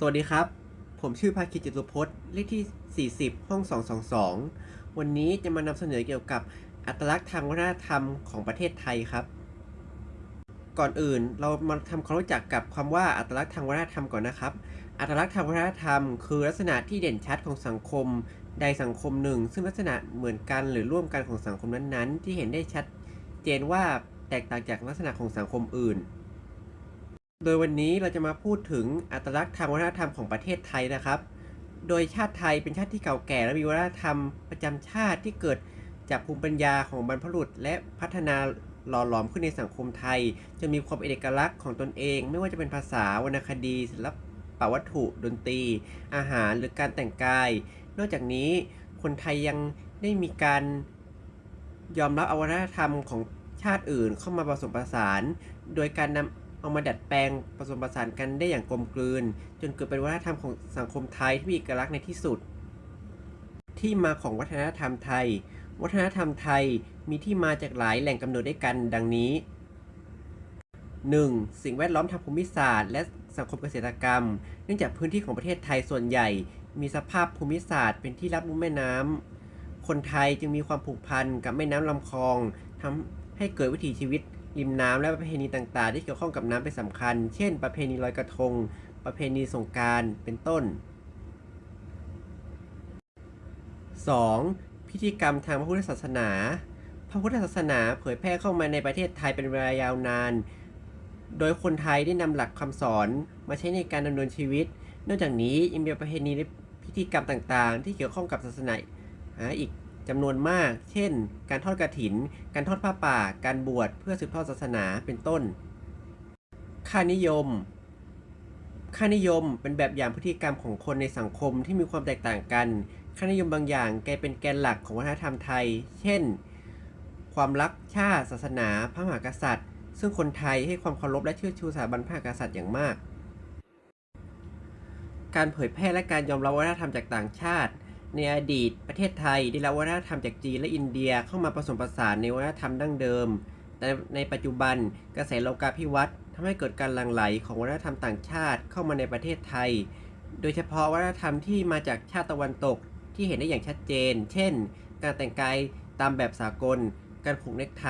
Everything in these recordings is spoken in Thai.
สวัสดีครับ ผมชื่อภาคิจิตุพจน์ เลขที่ 40 ห้อง 222 วันนี้จะมานำเสนอเกี่ยวกับอัตลักษณ์ทางวัฒนธรรมของประเทศไทยครับ ก่อนอื่นเรามาทำความรู้จักกับคำว่าอัตลักษณ์ทางวัฒนธรรมก่อนนะครับ อัตลักษณ์ทางวัฒนธรรม คือลักษณะที่เด่นชัดของสังคม ใดสังคมหนึ่ง ซึ่งลักษณะเหมือนกันหรือร่วมกันของสังคมนั้นๆ ที่เห็นได้ชัดเจนว่าแตกต่างจากลักษณะของสังคมอื่น โดยวันนี้เราจะมาพูดถึงอัตลักษณ์ทางวัฒนธรรมของประเทศไทยนะครับ โดยชาติไทยเป็นชาติที่เก่าแก่และมีวัฒนธรรมประจำชาติที่เกิดจากภูมิปัญญาของบรรพบุรุษ และพัฒนาหล่อหลอมขึ้นในสังคมไทยจนมีความเอกลักษณ์ของตนเอง ไม่ว่าจะเป็นภาษาวรรณคดีศิลปวัตถุ ดนตรี อาหารหรือการแต่งกาย นอกจากนี้คนไทยยังได้มีการยอมรับอวัฒนธรรมของชาติอื่นเข้ามาผสมผสาน โดยการนำ เอามาดัดแปลงผสมผสานกันได้อย่างกลมกลืน จนเกิดเป็นวัฒนธรรมของสังคมไทยที่มีเอกลักษณ์ในที่สุด ที่มาของวัฒนธรรมไทย วัฒนธรรมไทยมีที่มาจากหลายแหล่งกำเนิดด้วยกันดังนี้ 1. สิ่งแวดล้อมทางภูมิศาสตร์ และสังคมเกษตรกรรม เนื่องจากพื้นที่ของประเทศไทยส่วนใหญ่ มีสภาพภูมิศาสตร์เป็นที่รับลุ่มแม่น้ำคนไทยจึงมีความผูกพันกับแม่น้ำลำคลองทำให้เกิดวิถีชีวิต ริมน้ำและประเพณีต่างๆ ที่เกี่ยวข้องกับน้ำเป็นสำคัญ เช่น ประเพณีลอยกระทง ประเพณีสงกรารเป็นต้น 2. พิธีกรรมทางพระพุทธศาสนา พระพุทธศาสนาเผยแพร่เข้ามาในประเทศไทยเป็นเวลายาวนาน โดยคนไทยได้นำหลักคำสอนมาใช้ในการดำเนินชีวิต นอกจากนี้ยังมีประเพณีและพิธีกรรมต่างๆ ที่เกี่ยวข้องกับศาสนาอีก จำนวนมาก เช่น การทอดกระถิน การทอดผ้าป่า การบวชเพื่อสืบทอดศาสนาเป็นต้น ค่านิยม ค่านิยมเป็นแบบอย่างพฤติกรรมของคนในสังคมที่มีความแตกต่างกัน ค่านิยมบางอย่างกลายเป็นแกนหลักของวัฒนธรรมไทย เช่น ความรักชาติ ศาสนา พระมหากษัตริย์ ซึ่งคนไทยให้ความเคารพและเชื่อชูสถาบันพระมหากษัตริย์อย่างมาก การเผยแพร่และการยอมรับวัฒนธรรมจากต่างชาติ ในอดีตประเทศไทยได้รับวัฒนธรรมจากจีนและอินเดียเข้ามาผสมผสานในวัฒนธรรมดั้งเดิม แต่ในปัจจุบันกระแสโลกาภิวัตน์ทำให้เกิดการหลั่งไหลของวัฒนธรรมต่างชาติเข้ามาในประเทศไทย โดยเฉพาะวัฒนธรรมที่มาจากชาติตะวันตกที่เห็นได้อย่างชัดเจน เช่น การแต่งกายตามแบบสากล การผูกเนคไท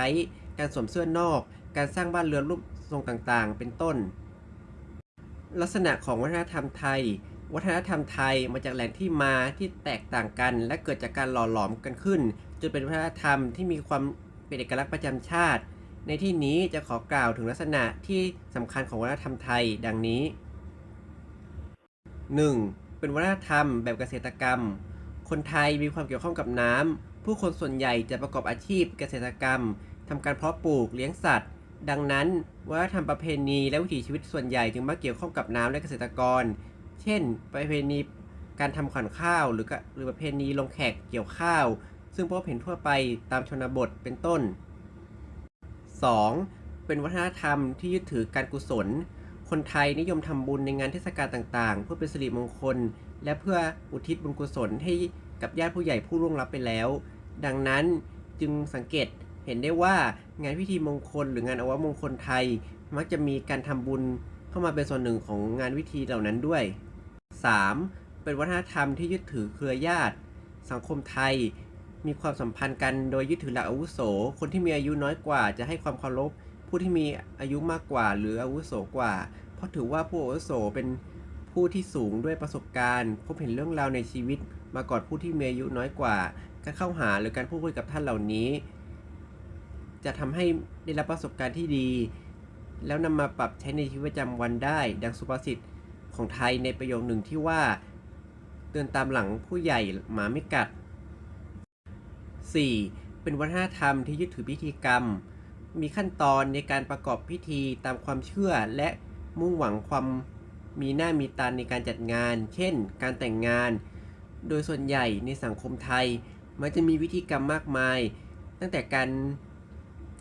การสวมเสื้อนอก การสร้างบ้านเรือนรูปทรงต่างๆ เป็นต้น ลักษณะของวัฒนธรรมไทย วัฒนธรรมไทยมาจากแหล่งที่มาที่แตกต่างกัน และเกิดจากการหล่อหลอมกันขึ้น จนเป็นวัฒนธรรมที่มีความเป็นเอกลักษณ์ประจำชาติ ในที่นี้จะขอกล่าวถึงลักษณะที่สำคัญของวัฒนธรรมไทย ดังนี้ 1. เป็นวัฒนธรรมแบบเกษตรกรรม คนไทยมีความเกี่ยวข้องกับน้ำผู้คนส่วนใหญ่จะประกอบอาชีพเกษตรกรรมทำการเพาะปลูกเลี้ยงสัตว์ ดังนั้นวัฒนธรรมประเพณีและวิถีชีวิตส่วนใหญ่จึงมักเกี่ยวข้องกับน้ำและเกษตรกร เช่น ประเพณีการทำขวัญข้าว หรือก็หรือประเพณีลงแขกเกี่ยวข้าว ซึ่งพบเห็นทั่วไปตามชนบทเป็นต้น 2. เป็นวัฒนธรรมที่ยึดถือการกุศล คนไทยนิยมทำบุญในงานเทศกาลต่างๆ เพื่อเป็นสิริมงคล และเพื่ออุทิศบุญกุศลให้กับญาติผู้ใหญ่ผู้ล่วงลับไปแล้ว ดังนั้นจึงสังเกตเห็นได้ว่างานพิธีมงคลหรืองานอวมงคลไทย มักจะมีการทำบุญเข้ามาเป็นส่วนหนึ่งของงานวิธีเหล่านั้นด้วย 3. เป็นวัฒนธรรมที่ยึดถือเครือญาติ สังคมไทยมีความสัมพันธ์กันโดยยึดถือหลักอาวุโส คนที่มีอายุน้อยกว่า จะให้ความเคารพผู้ที่มีอายุมากกว่า หรืออาวุโสกว่า เพราะถือว่าผู้อาวุโสเป็นผู้ที่สูงด้วยประสบการณ์ พบเห็นเรื่องราวในชีวิต มาก่อนผู้ที่มีอายุน้อยกว่า การเข้าหาหรือการพูดคุยกับท่านเหล่านี้ จะทำให้ได้รับประสบการณ์ที่ดี แล้วนำมาปรับใช้ในชีวิตประจำวันได้ ดังสุภาษิต ของไทยในประโยคหนึ่งที่ว่า เดินตามหลังผู้ใหญ่หมาไม่กัด 4. เป็นวัฒนธรรมที่ยึดถือพิธีกรรม มีขั้นตอนในการประกอบพิธีตามความเชื่อและมุ่งหวังความมีหน้ามีตาในการจัดงาน เช่น การแต่งงาน โดยส่วนใหญ่ในสังคมไทย มันจะมีวิธีกรรมมากมาย ตั้งแต่การ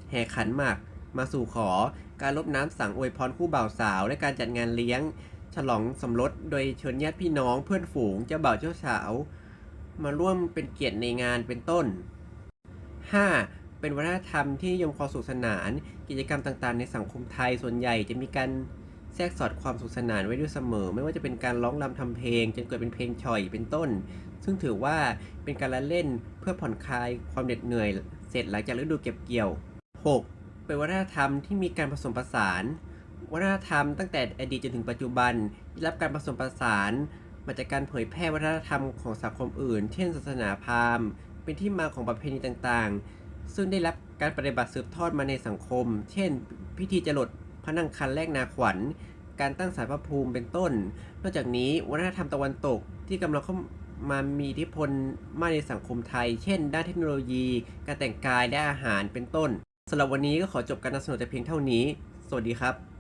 แห่ขันหมาก มาสู่ขอ การลบน้ำสังอวยพรคู่บ่าวสาว และการจัดงานเลี้ยง ฉลองสมรสโดยเชิญญาติพี่น้องเพื่อนฝูงเจ้าบ่าวเจ้าสาว มาร่วมเป็นเกียรติในงานเป็นต้น 5. เป็นวัฒนธรรมที่ยมความสุขสนาน กิจกรรมต่างๆ ในสังคมไทยส่วนใหญ่จะมีการแทรกสอดความสุขสนานไว้ด้วยเสมอ ไม่ว่าจะเป็นการร้องรำทำเพลง จนเกิดเป็นเพลงฉ่อยเป็นต้น ซึ่งถือว่าเป็นการละเล่นเพื่อผ่อนคลายความเหน็ดเหนื่อย เสร็จหลังจากฤดูเก็บเกี่ยว 6. เป็นวัฒนธรรมที่มีการผสมผสาน วัฒนธรรมตั้งแต่อดีตจนถึงปัจจุบันได้รับการผสมผสานมาจากการเผยแพร่วัฒนธรรมของสังคมอื่น เช่น ศาสนาพราหมณ์เป็นที่มาของประเพณีต่างๆ ซึ่งได้รับการปฏิบัติสืบทอดมาในสังคม เช่น พิธีจรดพระนังคันแรกนาขวัญ การตั้งสารพระภูมิเป็นต้น นอกจากนี้วัฒนธรรมตะวันตกที่กำลังเข้ามามีอิทธิพลมากในสังคมไทย เช่น ด้านเทคโนโลยี การแต่งกายและอาหารเป็นต้นสำหรับวันนี้ก็ขอจบการนำเสนอแต่เพียงเท่านี้ สวัสดีครับ